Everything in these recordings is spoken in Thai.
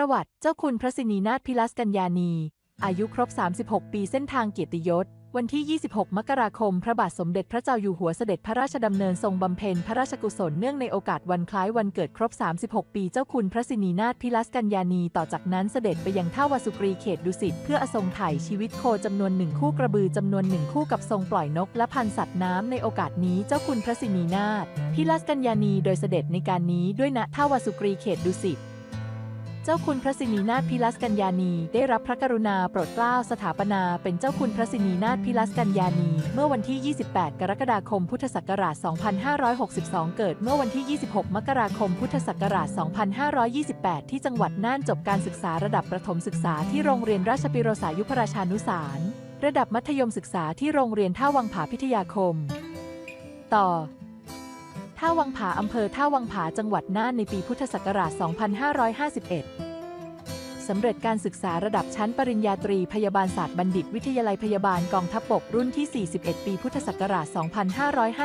ประวัติเจ้าคุณพระสินีนาถพิลัสกัญญานีอายุครบ 36 ปีเส้นทางเกียรติยศ วันที่ 26 มกราคม พระบาทสมเด็จพระเจ้าอยู่หัวเสด็จพระราชดำเนินทรงบำเพ็ญพระราชกุศลเนื่องในโอกาสวันคล้ายวันเกิดครบ 36 ปีเจ้าคุณพระสินีนาถพิลัสกัญญานีต่อจากนั้นเสด็จไปยังท่าวสุกรีเขตดุสิตเพื่ออทรงถ่ายชีวิตโคจำนวนหนึ่งคู่กระบือจำนวนหนึ่งคู่กับทรงปล่อยนกและพันสัตว์น้ำในโอกาสนี้เจ้าคุณพระสินีนาถพิลัสกัญญานีโดยเสด็จในการนี้ด้วยณท่าวสุกรีเขตดุสิต จ้าคุณพระสินีนาถพิลัสกัญญานีได้รับพระกรุณาโปรดเกล้าสถาปนา เป็นเจ้าคุณพระสินีนาถพิลัสกัญญานีเมื่อวันที่ 28 กรกฎาคม พุทธศักราช 2562 เกิดเมื่อวันที่ 26 มกราคม พุทธศักราช 2528 ที่จังหวัดน่านจบการศึกษาระดับประถมศึกษาที่โรงเรียนราชปิโรสายุพราชานุสารระดับมัธยมศึกษาที่โรงเรียนท่าวังผาพิทยาคม ต่อ ท่าวังผาอำเภอท่าวังผาจังหวัดน่านในปีพุทธศักราช 2551 สำเร็จการศึกษาระดับชั้นปริญญาตรีพยาบาลศาสตร์บัณฑิตวิทยาลัยพยาบาลกองทัพบกรุ่นที่ 41 ปีพุทธศักราช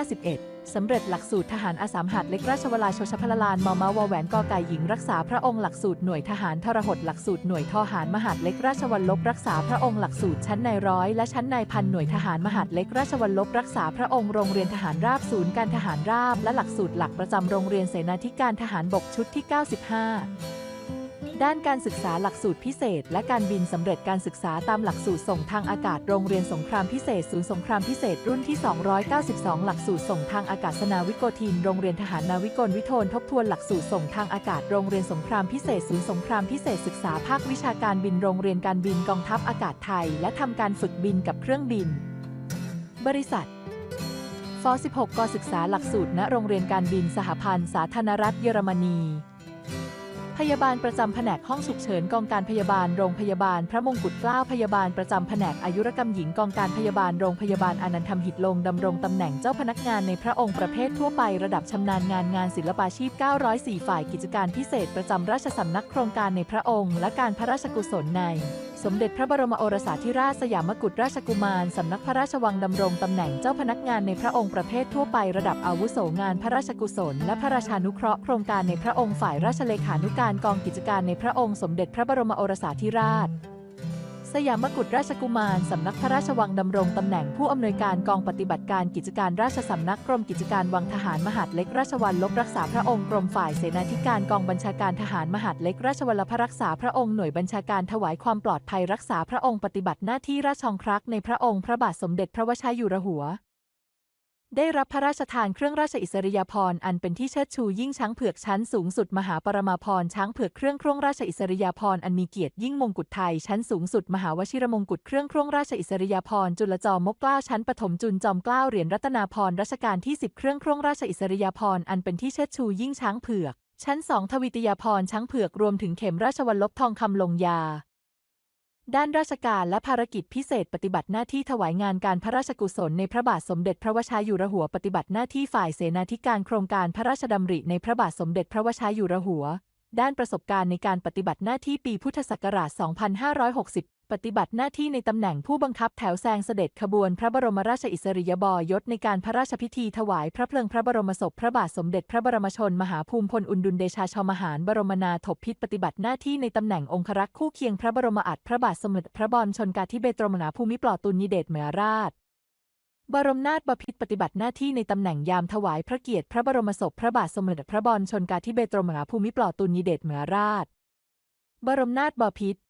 2551 สำเร็จหลักสูตรทหารอาสามหัดเล็กราชวลาชชพลลานมอมาวแหวนกอไก่หญิงรักษาพระองค์หลักสูตรหน่วยทหารทรหดหลักสูตรหน่วยทหารมหาดเล็กราชวัลลบรักษาพระองค์หลักสูตรชั้นนายร้อยและชั้นนายพันหน่วยทหารมหาดเล็กราชวัลลบรักษาพระองค์โรงเรียนทหารราบศูนย์การทหารราบและหลักสูตรหลักประจำโรงเรียนเสนาธิการทหารบกชุดที่ 95 ด้านการศึกษาหลักสูตรพิเศษ และการบินสำเร็จการศึกษาตามหลักสูตรส่งทางอากาศโรงเรียนสงครามพิเศษ ศูนย์สงครามพิเศษรุ่นที่ 292 หลักสูตรส่งทางอากาศนาวิโกธิน โรงเรียนทหารนาวิกลวิโทนทบทวนหลักสูตรส่งทางอากาศโรงเรียนสงครามพิเศษ ศูนย์สงครามพิเศษศึกษาภาควิชาการบินโรงเรียนการบินกองทัพอากาศไทย และทำการฝึกบินกับเครื่องบิน บริษัทฟ16กศึกษาหลักสูตรณโรงเรียนการบินสหพันธ์สาธารณรัฐเยอรมนี พยาบาลประจำแผนกห้องฉุกเฉินกองการพยาบาลโรงพยาบาลพระมงกุฎเกล้าพยาบาลประจำแผนกอายุรกรรมหญิงกองการพยาบาลโรงพยาบาลอนันทมหิตลงดำรงตำแหน่งเจ้าพนักงานในพระองค์ประเภททั่วไประดับชำนาญงานงานศิลปาชีพ 904 ฝ่ายกิจการพิเศษประจำราชสำนักโครงการในพระองค์ และการพระราชกุศลใน สมเด็จพระบรมโอรสาธิราชสยามกุฎราชกุมาร สำนักพระราชวังดำรงตำแหน่งเจ้าพนักงานในพระองค์ประเภททั่วไประดับอาวุโสงานพระราชกุศล และพระราชานุเคราะห์โครงการในพระองค์ฝ่ายราชเลขานุการกองกิจการในพระองค์สมเด็จพระบรมโอรสาธิราช สยามกุฎราชกุมาร สำนักพระราชวังดำรงตำแหน่งผู้อำนวยการกองปฏิบัติการกิจการราชสำนักกรมกิจการวังทหารมหาดเล็กราชวัลลบรักษาพระองค์กรมฝ่ายเสนาธิการกองบัญชาการทหารมหาดเล็กราชวัลพรักษาพระองค์หน่วยบัญชาการถวายความปลอดภัยรักษาพระองค์ปฏิบัติหน้าที่ราชองครักษ์ในพระองค์พระบาทสมเด็จพระวชิรยุรหัว ได้รับพระราชทานเครื่องราชอิสริยาภรณ์อันเป็นที่เชิดชูยิ่งช้างเผือกชั้นสูงสุดมหาปรมาภรณ์ช้างเผือกเครื่องครื่องราชอิสริยาภรณ์อันมีเกียรติยิ่งมงกุฎไทยชั้นสูงสุดมหาวชิรมงกุฎเครื่องครื่องราชอิสริยาภรณ์จุลจอมมกกล้าชั้นปฐมจุลจอมเกล้าเหรียญรัตนาภรณ์รัชกาลที่10เครื่องครื่องราชอิสริยาภรณ์อันเป็นที่เชิดชูยิ่งช้างเผือกชั้นสองทวิตยาภรณ์ช้างเผือกรวมถึงเข็มราชวัลลบทองคำลงยา ด้านราชการและภารกิจพิเศษปฏิบัติหน้าที่ถวายงานการพระราชกุศลในพระบาทสมเด็จพระวชิรยุรหัวปฏิบัติหน้าที่ฝ่ายเสนาธิการโครงการพระราชดำริในพระบาทสมเด็จพระวชิรยุรหัว ด้านประสบการณ์ในการปฏิบัติหน้าที่ปีพุทธศักราช 2560 ปฏิบัติหน้าที่ในตำแหน่งผู้บังคับแถวแซงเสด็จขบวนพระบรมราชอิสริยาภรณ์ยศในการพระราชพิธีถวายพระเพลิงพระบรมศพพระบาทสมเด็จพระบรมชน มหาภูมิพลอุดุลเดชาชมหารบรมนาถพิตรปฏิบัติหน้าที่ในตำแหน่งองครักษ์คู่เคียงพระบรมอัฐพระบาทสมเด็จพระบรมชนกาธิเบศรมหาภูมิปลอตุลยเดชมหาราช บรมนาถบพิตรปฏิบัติหน้าที่ในตำแหน่งยามถวายพระเกียรติพระบรมศพพระบาทสมเด็จพระบรมชนกาธิเบศรมหาภูมิปลอดตุลยเดชมหาราช บรมนาถบพิตร